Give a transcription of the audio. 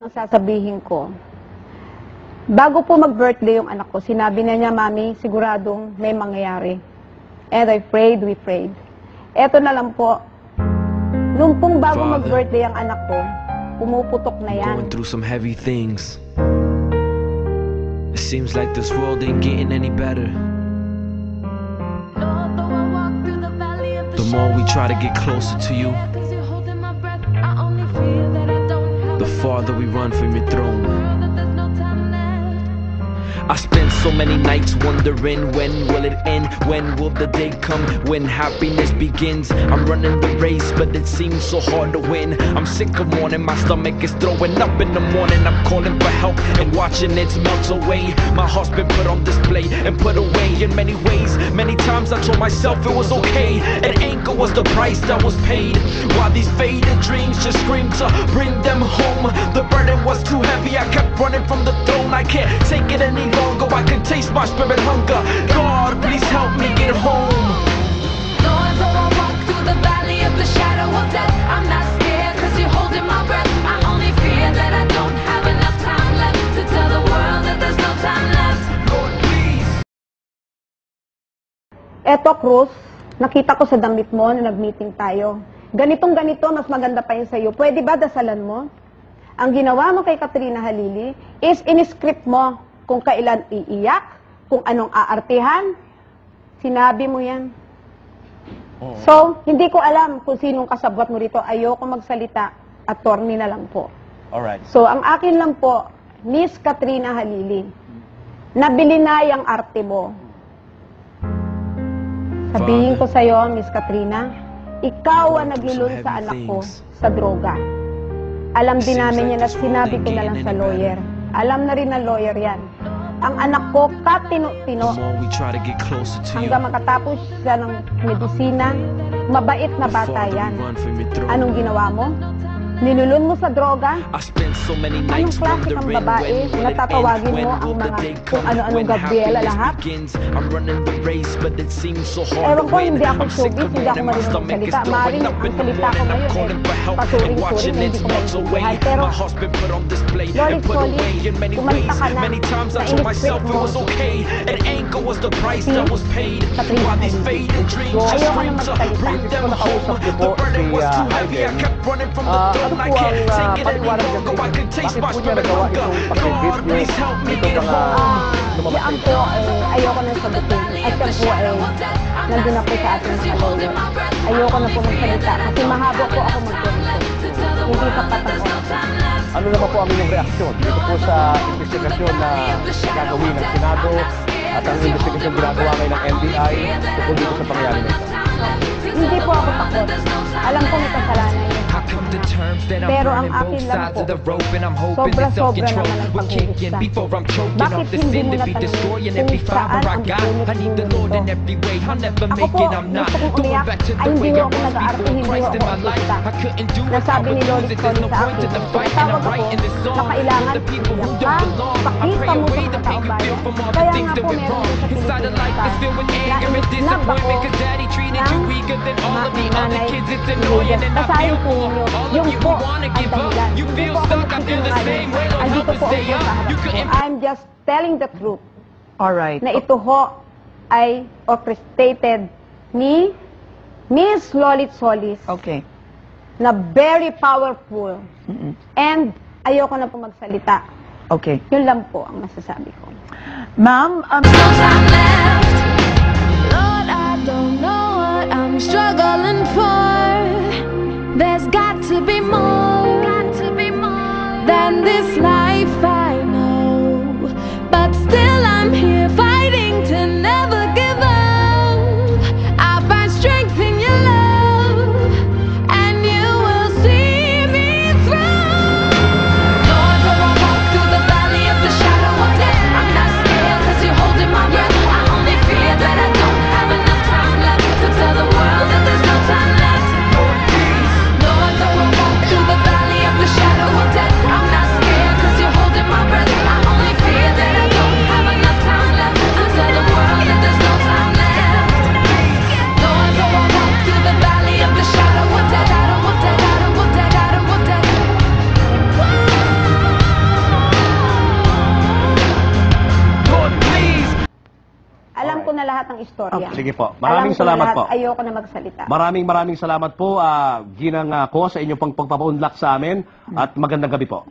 ang sasabihin ko. Bago po mag-birthday yung anak ko, sinabi na niya, Mami, siguradong may mangyayari. And I prayed, we prayed. Eto na lang po, nung pong bago Father. mag-birthday ang anak ko, pumuputok na yan. Going through some heavy things. It seems like this world ain't getting any better. The more we try to get closer to you, farther we run from your throne. I spend so many nights wondering when will it end? When will the day come when happiness begins? I'm running the race, but it seems so hard to win. I'm sick of mourning, my stomach is throwing up in the morning. I'm calling for help and watching it melt away. My heart's been put on display and put away in many ways. Many times I told myself it was okay, and anger was the price that was paid. While these faded dreams just screamed to bring them home, the burden was too heavy. I kept running from the throne. I can't take it any longer. I can taste my spirit hunger. God, please help me get home. Lord, though I walk through the valley of the shadow of death, I'm not scared cause you're holding my breath. I only fear that I don't have enough time left to tell the world that there's no time left. Lord, please. Eto, Cruz, nakita ko sa damit mo na nag-meeting tayo. Ganitong ganito, mas maganda pa yun sa'yo. Pwede ba dasalan mo? Ang ginawa mo kay Katrina Halili is in-script mo kung kailan iiyak, kung anong aartihan. Sinabi mo yan. So, hindi ko alam kung sinong kasabwat mo rito. Ayoko magsalita. Attorney na lang po. Alright. So, ang akin lang po, Miss Katrina Halili, nabili na yung arte mo. Sabihin ko sa'yo, Miss Katrina, ikaw ang naglulun sa anak ko sa droga. Alam din namin yan at sinabi ko na lang sa lawyer. Alam na rin ng lawyer yan. Ang anak ko, katino-tino, hanggang makatapos siya ng medisina, mabait na bata yan. Anong ginawa mo? Nilulun mo sa droga? So Anong klase kang babae na tatawagin mo ang mga kung ano-anong Gabriela lahat? Ewan ko, hindi ako showbiz, hindi ako marunong stomach is salita. throwing Maring ang salita ko ngayon eh, paturing-turing, watching hindi ko maintindihan. Pero, in many kumanta ka na. While these Halili. faded dreams So, just ayoko na magsalita. Gusto ko nakausap The po si, was ah, too heavy. I Aiden. kept running from the Ah, throne. ano I po ang uh, paliwanag can taste Bakit my po niya nagawa itong pakibit niyo dito. Ah, lumabas yan po, eh, ayoko na sagutin. At yan po, eh, nandun na po sa ating mga lawyer. Ayoko na po magsalita kasi mahaba po ako magkwento. Hindi sapat ang oras. Ano naman po ang inyong reaksyon dito po sa investigasyon na gagawin ng Senado at ang investigasyon ginagawa ngayon ng NBI tungkol dito sa pangyayari na ito? Hindi po ako takot. Alam ko may kasalanan yun. the terms that I'm Pero ang akin lang po, sobra-sobra naman ang pag-uusap. Bakit hindi mo natanong kung saan ang tulong ko nito? Ako po, gusto kong umiyak. ay hindi mo ako nag-aarte, the mo ako nagkita. Nasabi ni Lori Connie sa akin, tinatawag ako na life umiyak ka, pakita mo sa katakabayan. Kaya nga po meron sa Pilipinas na inisnab ako ng mga nanay The Lugas. Basahin po ninyo Yung po ang dahilan. You Hindi feel po ako stuck. I feel the nagsisinungaling. same way. Lord, Andito po ako sa harap ko. I'm just telling the truth Alright. na ito ho ay orchestrated ni Miss Lolit Solis Okay. na very powerful Mm-mm. and ayoko na po magsalita. Okay. Yun lang po ang masasabi ko. Ma'am, um. Lord, I don't know what I'm struggling than this life I na lahat ng istorya. Sige po. Maraming Alam salamat lahat. po. Ayoko na magsalita. Maraming maraming salamat po, ah, Ginang ah, ko sa inyong pang pagpapaunlak sa amin at magandang gabi po.